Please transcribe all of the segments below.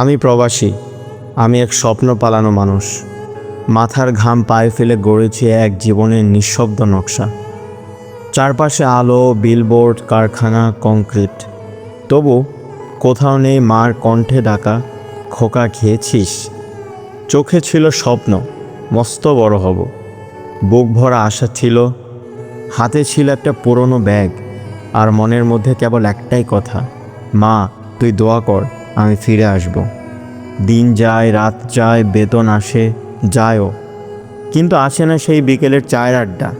আমি প্রবাসী, আমি এক স্বপ্ন পালানো মানুষ। মাথার ঘাম পায়ে ফেলে গড়েছি এক জীবনের নিঃশব্দ নকশা। চারপাশে আলো বিলবোর্ড কারখানা কংক্রিট তবু কোথাও নেই মার কণ্ঠে ডাকা, খোকা খেয়েছিস? চোখে ছিল স্বপ্ন, মস্ত বড় হব। বুক ভরা আশা ছিল, হাতে ছিল একটা পুরনো ব্যাগ, আর মনের মধ্যে কেবল একটাই কথা, মা, তুই দোয়া কর। আমি ফিরে আসব। দিন যায়, রাত যায়, বেতন আসে, যায়ও। কিন্তু আসে না সেই বিকেলের চায়ের আড্ডা।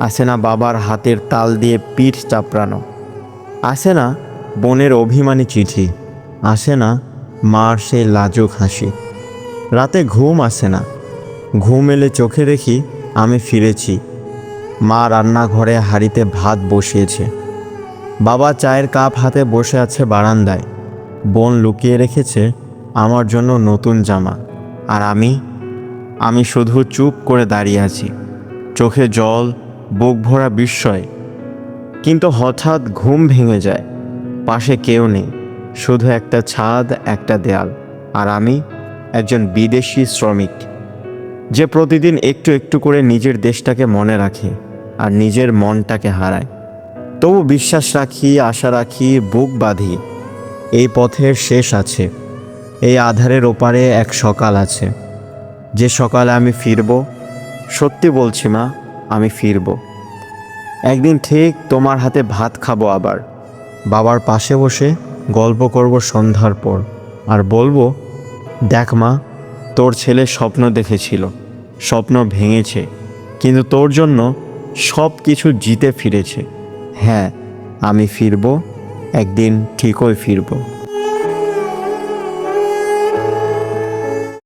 আসে না বাবার হাতের তাল দিয়ে পিঠ চাপড়ানো। আসে না বোনের অভিমানী চিঠি। আসে না মার সেই লাজুক হাসি। রাতে ঘুম আসে না। ঘুম এলে চোখে দেখি আমি ফিরেছি। মা রান্নাঘরে হাঁড়িতে ভাত বসিয়েছে। বাবা চায়ের কাপ হাতে বসে আছে বারান্দায়। বোন লুকিয়ে রেখেছে আমার জন্য নতুন জামা। আর আমি? আমি শুধু চুপ করে দাঁড়িয়ে আছি। চোখে জল, বুক ভরা বিস্ময়। কিন্তু হঠাৎ ঘুম ভেঙে যায়। পাশে কেউ নেই। শুধু একটা ছাদ, একটা দেয়াল। আর আমি একজন বিদেশি শ্রমিক। যে প্রতিদিন একটু একটু করে নিজের দেশটাকে মনে রাখে আর নিজের মনটাকে হারায়। তবু বিশ্বাস রাখি, আশা রাখি, বুক বাঁধি। এই পথের শেষ আছে। এই আধারের ওপারে এক সকাল আছে। যে সকালে আমি ফিরব, সত্যি বলছি মা, আমি ফিরব। একদিন ঠিক তোমার হাতে ভাত খাব আবার। বাবার পাশে বসে গল্প করব সন্ধ্যার পর। আর বলব, দেখ মা, তোর ছেলে স্বপ্ন দেখেছিল, স্বপ্ন ভেঙেছে, কিন্তু তোর জন্য সব কিছু জিতে ফিরেছে। হ্যাঁ আমি ফিরবো একদিন ঠিকই ফিরবো।